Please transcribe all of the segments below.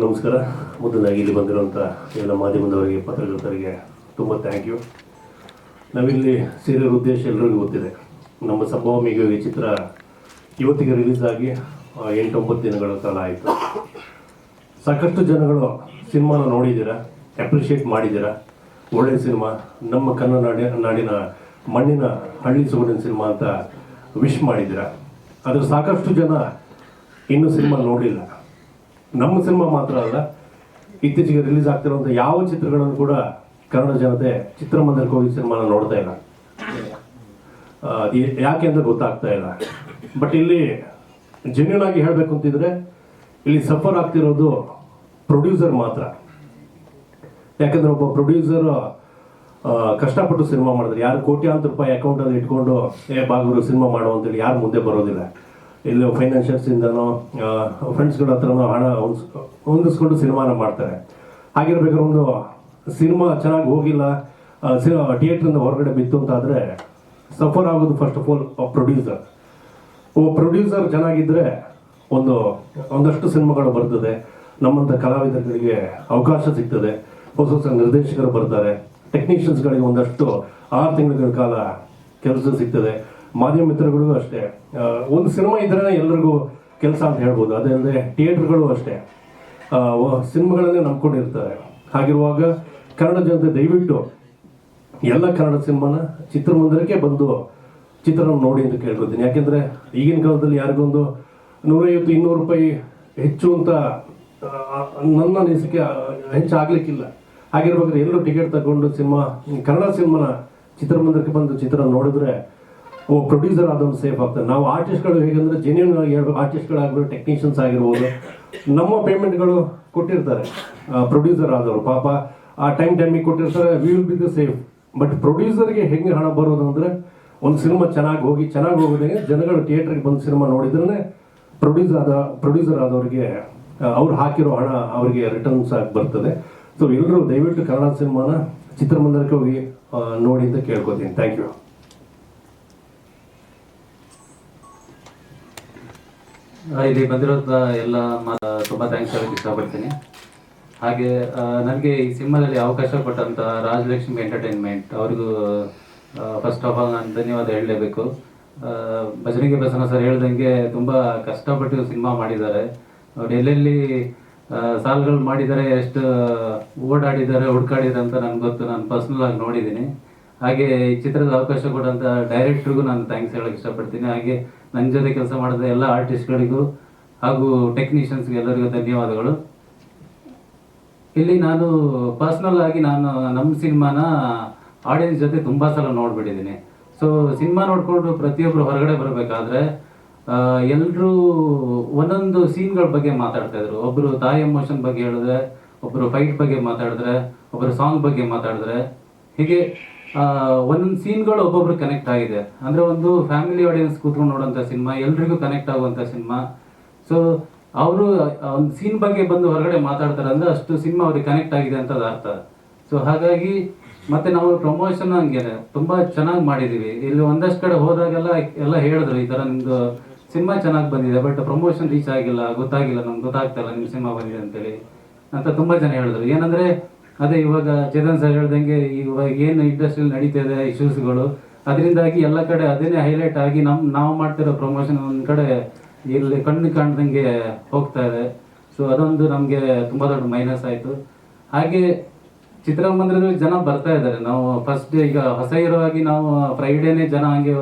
ನಮಸ್ಕಾರ. ಮೊದಲಾಗಿ ಇಲ್ಲಿ ಬಂದಿರುವಂಥ ಎಲ್ಲ ಮಾಧ್ಯಮದವರಿಗೆ, ಪತ್ರಕರ್ತರಿಗೆ ತುಂಬ ಥ್ಯಾಂಕ್ ಯು ನಾವಿಲ್ಲಿ ಸೇರಿರೋ ಉದ್ದೇಶ ಎಲ್ಲರಿಗೂ ಗೊತ್ತಿದೆ. ನಮ್ಮ ಸಂಭವ ಈ ಚಿತ್ರ ಇವತ್ತಿಗೆ ರಿಲೀಸ್ ಆಗಿ ಎಂಟೊಂಬತ್ತು ದಿನಗಳ ಕಾಲ ಆಯಿತು. ಸಾಕಷ್ಟು ಜನಗಳು ಸಿನಿಮಾನ ನೋಡಿದ್ದೀರಾ ಅಪ್ರಿಷಿಯೇಟ್ ಮಾಡಿದ್ದೀರಾ? ಒಳ್ಳೆಯ ಸಿನಿಮಾ, ನಮ್ಮ ಕನ್ನಡ ನಾಡಿ, ನಾಡಿನ ಮಣ್ಣಿನ ಹಳ್ಳಿ ಸೊಗಡಿನ ಸಿನಿಮಾ ಅಂತ ವಿಶ್ ಮಾಡಿದ್ದೀರಾ? ಆದರೆ ಸಾಕಷ್ಟು ಜನ ಇನ್ನೂ ಸಿನಿಮಾ ನೋಡಲಿಲ್ಲ. ನಮ್ಮ ಸಿನಿಮಾ ಮಾತ್ರ ಅಲ್ಲ, ಇತ್ತೀಚೆಗೆ ರಿಲೀಸ್ ಆಗ್ತಿರುವಂಥ ಯಾವ ಚಿತ್ರಗಳನ್ನು ಕೂಡ ಕನ್ನಡ ಜನತೆ ಚಿತ್ರಮಂದಿರಕ್ಕೆ ಹೋಗಿ ಸಿನಿಮಾನ ನೋಡ್ತಾ ಇಲ್ಲ. ಯಾಕೆ ಅಂತ ಗೊತ್ತಾಗ್ತಾ ಇಲ್ಲ. ಬಟ್ ಇಲ್ಲಿ ಜೆನ್ಯೂನ್ ಆಗಿ ಹೇಳಬೇಕು ಅಂತಿದ್ರೆ, ಇಲ್ಲಿ ಸಫರ್ ಆಗ್ತಿರೋದು ಪ್ರೊಡ್ಯೂಸರ್ ಮಾತ್ರ. ಯಾಕಂದ್ರೆ ಒಬ್ಬ ಪ್ರೊಡ್ಯೂಸರ್ ಕಷ್ಟಪಟ್ಟು ಸಿನಿಮಾ ಮಾಡಿದ್ರೆ, ಯಾರು ಕೋಟ್ಯಾಂತರ ರೂಪಾಯಿ ಅಕೌಂಟಲ್ಲಿ ಇಟ್ಕೊಂಡು, ಏ, ಬಾಗೂರು, ಸಿನಿಮಾ ಮಾಡು ಅಂತೇಳಿ ಯಾರು ಮುಂದೆ ಬರೋದಿಲ್ಲ. ಇಲ್ಲಿ ಫೈನಾನ್ಷಿಯಲ್ಸ್ ಇಂದನೋ ಫ್ರೆಂಡ್ಸ್ಗಳ ಹತ್ರನೋ ಹಣ ಹೊಂದ್ಸ್- ಹೊಂದಿಸ್ಕೊಂಡು ಸಿನಿಮಾನ ಮಾಡ್ತಾರೆ. ಹಾಗಿರ್ಬೇಕಾದ್ರೆ ಒಂದು ಸಿನಿಮಾ ಚೆನ್ನಾಗಿ ಹೋಗಿಲ್ಲ ಥಿಯೇಟ್ರಿಂದ ಹೊರಗಡೆ ಬಿತ್ತು ಅಂತಾದರೆ ಸಫರ್ ಆಗೋದು ಫಸ್ಟ್ ಆಫ್ ಆಲ್ ಪ್ರೊಡ್ಯೂಸರ್ ಓ ಪ್ರೊಡ್ಯೂಸರ್ ಚೆನ್ನಾಗಿದ್ದರೆ ಒಂದು, ಒಂದಷ್ಟು ಸಿನಿಮಾಗಳು ಬರ್ತದೆ. ನಮ್ಮಂಥ ಕಲಾವಿದರಿಗೆ ಅವಕಾಶ ಸಿಗ್ತದೆ. ಹೊಸ ಹೊಸ ನಿರ್ದೇಶಕರು ಬರ್ತಾರೆ. ಟೆಕ್ನಿಷಿಯನ್ಸ್ಗಳಿಗೆ ಒಂದಷ್ಟು ಆರು ತಿಂಗಳ ಕಾಲ ಕೆಲಸ ಸಿಗ್ತದೆ. ಮಾಧ್ಯಮ ಮಿತ್ರಗಳಿಗೂ ಅಷ್ಟೇ. ಒಂದು ಸಿನಿಮಾ ಇದ್ರೆ ಎಲ್ರಿಗೂ ಕೆಲಸ ಅಂತ ಹೇಳ್ಬೋದು. ಅದಲ್ಲದೆ ಥಿಯೇಟ್ರ್ಗಳು ಅಷ್ಟೇ. ಸಿನಿಮಾಗಳನ್ನೇ ನಂಬ್ಕೊಂಡಿರ್ತಾರೆ. ಹಾಗಿರುವಾಗ ಕನ್ನಡ ಜನತೆ ದಯವಿಟ್ಟು ಎಲ್ಲ ಕನ್ನಡ ಸಿನಿಮಾನ ಚಿತ್ರಮಂದಿರಕ್ಕೆ ಬಂದು ಚಿತ್ರವನ್ನು ನೋಡಿ ಅಂತ ಕೇಳ್ಕೊತೀನಿ. ಯಾಕೆಂದ್ರೆ ಈಗಿನ ಕಾಲದಲ್ಲಿ ಯಾರಿಗೊಂದು ನೂರೈವತ್ತು, ಇನ್ನೂರು ರೂಪಾಯಿ ಹೆಚ್ಚು ಅಂತ ನನ್ನ ಅನಿಸಿಕೆ ಹೆಚ್ಚು ಆಗ್ಲಿಕ್ಕಿಲ್ಲ ಹಾಗಿರ್ಬೇಕಾದ್ರೆ ಎಲ್ಲರೂ ಟಿಕೆಟ್ ತಗೊಂಡು ಸಿನಿಮಾ, ಕನ್ನಡ ಸಿನಿಮಾನ ಚಿತ್ರಮಂದಿರಕ್ಕೆ ಬಂದು ಚಿತ್ರ ನೋಡಿದ್ರೆ ಪ್ರೊಡ್ಯೂಸರ್ ಆದವನು ಸೇಫ್ ಆಗ್ತಾರೆ ನಾವು ಆರ್ಟಿಸ್ಟ್ಗಳು ಹೇಗಂದ್ರೆ ಜೆನ್ಯೂನ್ ಆಗಿ ಹೇಳ್ಬೇಕು. ಟೆಕ್ನಿಷಿಯನ್ಸ್ ಆಗಿರ್ಬೋದು. ನಮ್ಮ ಪೇಮೆಂಟ್ಗಳು ಕೊಟ್ಟಿರ್ತಾರೆ. ಪ್ರೊಡ್ಯೂಸರ್ ಆದವರು, ಪಾಪ, ಆ ಟೈಮ್ ಟೈಮಿಗೆ ಕೊಟ್ಟಿರ್ತಾರೆ. We will be the safe but ಪ್ರೊಡ್ಯೂಸರ್ಗೆ ಹೆಂಗೆ ಹಣ ಬರೋದು ಅಂದರೆ, ಒಂದು ಸಿನಿಮಾ ಚೆನ್ನಾಗಿ ಹೋಗಿ, ಚೆನ್ನಾಗಿ ಹೋಗೋದಂಗೆ ಜನಗಳು ಥಿಯೇಟ್ರಿಗೆ ಬಂದು ಸಿನಿಮಾ ನೋಡಿದ್ರೆ ಪ್ರೊಡ್ಯೂಸರ್ ಆದ ಪ್ರೊಡ್ಯೂಸರ್ ಆದವರಿಗೆ ಅವ್ರು ಹಾಕಿರೋ ಹಣ ಅವರಿಗೆ ರಿಟರ್ನ್ಸ್ ಆಗಿ ಬರ್ತದೆ. ಸೊ ಎಲ್ಲರೂ ದಯವಿಟ್ಟು ಕನ್ನಡ ಸಿನಿಮಾನ ಚಿತ್ರಮಂದಿರಕ್ಕೆ ಹೋಗಿ ನೋಡಿ ಅಂತ ಕೇಳ್ಕೊತೀನಿ. ಥ್ಯಾಂಕ್ ಯು ಇಲ್ಲಿ ಬಂದಿರೋದ ಎಲ್ಲ ತುಂಬಾ ಥ್ಯಾಂಕ್ಸ್ ಹೇಳಕ್ ಇಷ್ಟಪಡ್ತೀನಿ. ಹಾಗೆ ನನಗೆ ಈ ಸಿನಿಮಾದಲ್ಲಿ ಅವಕಾಶ ಕೊಟ್ಟಂತ ರಾಜಲಕ್ಷ್ಮಿ ಎಂಟರ್ಟೈನ್ಮೆಂಟ್ ಅವ್ರಿಗೂ ಫಸ್ಟ್ ಆಫ್ ಆಲ್ ನಾನು ಧನ್ಯವಾದ ಹೇಳಲೇಬೇಕು. ಭಜನಿಗೆ ಬಸನ ಸರ್ ಹೇಳ್ದಂಗೆ ತುಂಬಾ ಕಷ್ಟಪಟ್ಟು ಸಿನಿಮಾ ಮಾಡಿದ್ದಾರೆ. ಅವ್ರು ಎಲ್ಲೆಲ್ಲಿ ಸಾಲ್ಗಳು ಮಾಡಿದ್ದಾರೆ, ಎಷ್ಟು ಓಡಾಡಿದ್ದಾರೆ, ಹುಡ್ಕಾಡಿದ್ದಾರೆ ಅಂತ ನನ್ಗೆ ಗೊತ್ತು. ನಾನು ಪರ್ಸ್ನಲ್ ಆಗಿ ನೋಡಿದ್ದೀನಿ. ಹಾಗೆ ಈ ಚಿತ್ರದ ಅವಕಾಶ ಕೊಟ್ಟಂತ ಡೈರೆಕ್ಟ್ರಿಗೂ ನಾನು ಥ್ಯಾಂಕ್ಸ್ ಹೇಳಕ್ ಇಷ್ಟಪಡ್ತೀನಿ. ಹಾಗೆ ನನ್ನ ಜೊತೆ ಕೆಲಸ ಮಾಡಿದ ಎಲ್ಲ ಆರ್ಟಿಸ್ಟ್ಗಳಿಗೂ ಹಾಗೂ ಟೆಕ್ನಿಷಿಯನ್ಸ್ಗೆ ಎಲ್ಲರಿಗೂ ಧನ್ಯವಾದಗಳು. ಇಲ್ಲಿ ನಾನು ಪರ್ಸ್ನಲ್ ಆಗಿ ನಾನು ನಮ್ಮ ಸಿನಿಮಾನ ಆಡಿಯನ್ಸ್ ಜೊತೆ ತುಂಬಾ ಸಲ ನೋಡ್ಬಿಟ್ಟಿದ್ದೀನಿ. ಸೊ ಸಿನಿಮಾ ನೋಡಿಕೊಂಡು ಪ್ರತಿಯೊಬ್ಬರು ಹೊರಗಡೆ ಬರಬೇಕಾದ್ರೆ ಎಲ್ಲರೂ ಒಂದೊಂದು ಸೀನ್ಗಳ ಬಗ್ಗೆ ಮಾತಾಡ್ತಾ ಇದ್ರು. ಒಬ್ಬರು ತಾಯಿ ಎಮೋಷನ್ ಬಗ್ಗೆ ಹೇಳಿದ್ರೆ ಒಬ್ಬರು ಫೈಟ್ ಬಗ್ಗೆ ಮಾತಾಡಿದ್ರೆ ಒಬ್ಬರು ಸಾಂಗ್ ಬಗ್ಗೆ ಮಾತಾಡಿದ್ರೆ. ಹೀಗೆ ಒಂದೊಂದು ಸೀನ್ಗಳು ಒಬ್ಬೊಬ್ರು ಕನೆಕ್ಟ್ ಆಗಿದೆ. ಅಂದ್ರೆ ಒಂದು ಫ್ಯಾಮಿಲಿ ಆಡಿಯನ್ಸ್ ಕೂತ್ಕೊಂಡು ನೋಡೋಂಥ ಸಿನಿಮಾ ಎಲ್ರಿಗೂ ಕನೆಕ್ಟ್ ಆಗುವಂಥ ಸಿನಿಮಾ ಸೊ ಅವರು ಒಂದು ಸೀನ್ ಬಗ್ಗೆ ಬಂದು ಹೊರಗಡೆ ಮಾತಾಡ್ತಾರೆ ಅಂದ್ರೆ ಅಷ್ಟು ಸಿನಿಮಾ ಅವ್ರಿಗೆ ಕನೆಕ್ಟ್ ಆಗಿದೆ ಅಂತ ಅರ್ಥ. ಸೊ ಹಾಗಾಗಿ ಮತ್ತೆ ನಾವು ಪ್ರಮೋಷನ್ ಹಂಗೆ ತುಂಬಾ ಚೆನ್ನಾಗಿ ಮಾಡಿದೀವಿ. ಇಲ್ಲಿ ಒಂದಷ್ಟು ಕಡೆ ಹೋದಾಗೆಲ್ಲ ಎಲ್ಲ ಹೇಳಿದ್ರು, ಈ ತರ ನಿಮ್ದು ಸಿನಿಮಾ ಚೆನ್ನಾಗಿ ಬಂದಿದೆ ಬಟ್ ಪ್ರಮೋಷನ್ ರೀಚ್ ಆಗಿಲ್ಲ, ಗೊತ್ತಾಗಿಲ್ಲ, ನಮ್ಗೆ ಗೊತ್ತಾಗ್ತಾ ಇಲ್ಲ ನಿಮ್ ಸಿನಿಮಾ ಬಂದಿದೆ ಅಂತೇಳಿ ಅಂತ ತುಂಬಾ ಜನ ಹೇಳಿದ್ರು. ಏನಂದ್ರೆ ಅದೇ ಇವಾಗ ಚೇತನ್ ಸರ್ ಹೇಳ್ದಂಗೆ ಇವಾಗ ಏನು ಇಂಡಸ್ಟ್ರಿಯಲ್ಲಿ ನಡೀತಾ ಇದೆ ಇಶ್ಯೂಸ್ಗಳು ಅದರಿಂದಾಗಿ ಎಲ್ಲ ಕಡೆ ಅದೇನೇ ಹೈಲೈಟ್ ಆಗಿ ನಮ್ಮ ನಾವು ಮಾಡ್ತಿರೋ ಪ್ರಮೋಷನ್ ಒಂದು ಕಡೆ ಇಲ್ಲಿ ಕಣ್ಣು ಕಾಣ್ದಂಗೆ ಹೋಗ್ತಾ ಇದೆ. ಸೊ ಅದೊಂದು ನಮಗೆ ತುಂಬ ದೊಡ್ಡ ಮೈನಸ್ ಆಯಿತು. ಹಾಗೆ ಚಿತ್ರಮಂದಿರದಲ್ಲಿ ಜನ ಬರ್ತಾ ಇದ್ದಾರೆ. ನಾವು ಫಸ್ಟ್ ಈಗ ಹೊಸ ಇರುವಾಗಿ ನಾವು ಫ್ರೈಡೇನೇ ಜನ ಹಂಗೆ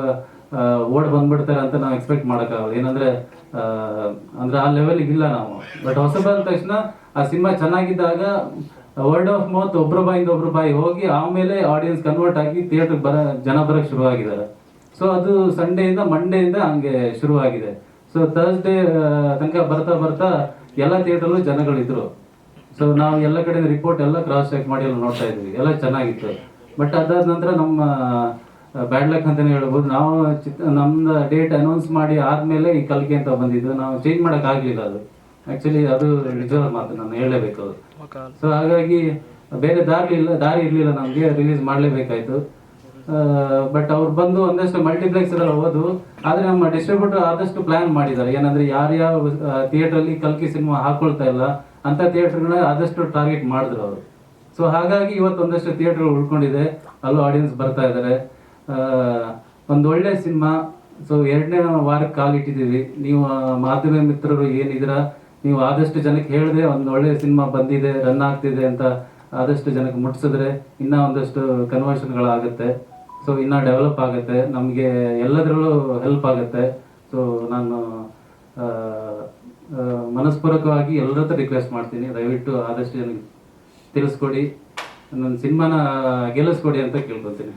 ಓಡ್ ಬಂದ್ಬಿಡ್ತಾರೆ ಅಂತ ನಾವು ಎಕ್ಸ್ಪೆಕ್ಟ್ ಮಾಡೋಕ್ಕಾಗಲ್ಲ. ಏನಂದ್ರೆ ಅಂದ್ರೆ ಆ ಲೆವೆಲ್ಗೆ ಇಲ್ಲ ನಾವು. ಬಟ್ ಹೊಸ ಬಂದ ತಕ್ಷಣ ಆ ಸಿನಿಮಾ ಚೆನ್ನಾಗಿದ್ದಾಗ ವರ್ಡ್ ಆಫ್ ಮೌತ್ ಒಬ್ಬರ ಬಾಯಿಂದ ಒಬ್ಬರ ಬಾಯಿ ಹೋಗಿ ಆಮೇಲೆ ಆಡಿಯನ್ಸ್ ಕನ್ವರ್ಟ್ ಆಗಿ ಥಿಯೇಟರ್ ಬರ ಜನ ಬರಕ್ ಶುರುವಾಗಿದ್ದಾರೆ. ಸೊ ಅದು ಸಂಡೇಯಿಂದ ಮಂಡೇಯಿಂದ ಹಂಗೆ ಶುರುವಾಗಿದೆ. ಸೊ ಥರ್ಸ್ಡೇ ತನಕ ಬರ್ತಾ ಬರ್ತಾ ಎಲ್ಲ ಥಿಯೇಟರ್ಲು ಜನಗಳಿದ್ರು. ಸೊ ನಾವು ಎಲ್ಲ ಕಡೆ ರಿಪೋರ್ಟ್ ಎಲ್ಲ ಕ್ರಾಸ್ ಚೆಕ್ ಮಾಡಿ ಎಲ್ಲ ನೋಡ್ತಾ ಇದ್ವಿ. ಎಲ್ಲ ಚೆನ್ನಾಗಿತ್ತು. ಬಟ್ ಅದಾದ ನಂತರ ನಮ್ಮ ಬ್ಯಾಡ್ ಲಕ್ ಅಂತಾನೆ ಹೇಳ್ಬೋದು. ನಾವು ಚಿತ್, ನಮ್ದು ಡೇಟ್ ಅನೌನ್ಸ್ ಮಾಡಿ ಆದ್ಮೇಲೆ ಈ ಕಲ್ಕೆ ಅಂತ ಬಂದಿದ್ದು. ನಾವು ಚೇಂಜ್ ಮಾಡಕ್ ಆಗ್ಲಿಲ್ಲ ಅದು. ಆಕ್ಚುಲಿ ಅದು ನಿಜವಾದ ಮಾತು ನಾನು ಹೇಳಲೇಬೇಕು ಅದು. ಸೊ ಹಾಗಾಗಿ ಬೇರೆ ದಾರಿ ಇಲ್ಲ ದಾರಿ ಇರಲಿಲ್ಲ ನಮಗೆ ರಿಲೀಸ್ ಮಾಡ್ಲೇಬೇಕಾಯ್ತು. ಬಟ್ ಅವ್ರು ಬಂದು ಒಂದಷ್ಟು ಮಲ್ಟಿಪ್ಲೆಕ್ಸ್ ಎಲ್ಲ ಓದು ಆದ್ರೆ ನಮ್ಮ ಡಿಸ್ಟ್ರಿಬ್ಯೂಟರ್ ಆದಷ್ಟು ಪ್ಲಾನ್ ಮಾಡಿದ್ದಾರೆ. ಏನಂದ್ರೆ ಯಾರ್ಯಾವ ಥಿಯೇಟರ್ ಅಲ್ಲಿ ಕಲ್ಕಿ ಸಿನಿಮಾ ಹಾಕೊಳ್ತಾ ಇಲ್ಲ ಅಂತ ಥಿಯೇಟರ್ಗಳನ್ನ ಆದಷ್ಟು ಟಾರ್ಗೆಟ್ ಮಾಡಿದ್ರು ಅವರು. ಸೊ ಹಾಗಾಗಿ ಇವತ್ತು ಒಂದಷ್ಟು ಥಿಯೇಟರ್ ಉಳ್ಕೊಂಡಿದೆ. ಅಲ್ಲೂ ಆಡಿಯನ್ಸ್ ಬರ್ತಾ ಇದ್ದಾರೆ ಒಂದು ಒಳ್ಳೆ ಸಿನಿಮಾ ಸೊ ಎರಡನೇ ವಾರಕ್ಕೆ ಕಾಲಿಟ್ಟಿದ್ದೀವಿ ನೀವು ಮಾಧ್ಯಮ ಮಿತ್ರರು ಏನಿದ್ದೀರಾ ನೀವು ಆದಷ್ಟು ಜನಕ್ಕೆ ಹೇಳಿದೆ ಒಂದು ಒಳ್ಳೆ ಸಿನಿಮಾ ಬಂದಿದೆ, ರನ್ ಆಗ್ತಿದೆ ಅಂತ ಆದಷ್ಟು ಜನಕ್ಕೆ ಮುಟ್ಟಿಸಿದ್ರೆ ಇನ್ನೂ ಒಂದಷ್ಟು ಕನ್ವರ್ಷನ್ಗಳಾಗುತ್ತೆ ಸೊ ಇನ್ನೂ ಡೆವಲಪ್ ಆಗುತ್ತೆ. ನಮಗೆ ಎಲ್ಲದರಲ್ಲೂ ಹೆಲ್ಪ್ ಆಗುತ್ತೆ. ಸೊ ನಾನು ಮನಸ್ಪೂರ್ವಕವಾಗಿ ಎಲ್ಲರ ಹತ್ರ ರಿಕ್ವೆಸ್ಟ್ ಮಾಡ್ತೀನಿ. ದಯವಿಟ್ಟು ಆದಷ್ಟು ಜನಕ್ಕೆ ತಿಳಿಸ್ಕೊಡಿ. ನನ್ನ ಸಿನಿಮಾನ ಗೆಲ್ಲಿಸ್ಕೊಡಿ ಅಂತ ಕೇಳ್ಕೊತೀನಿ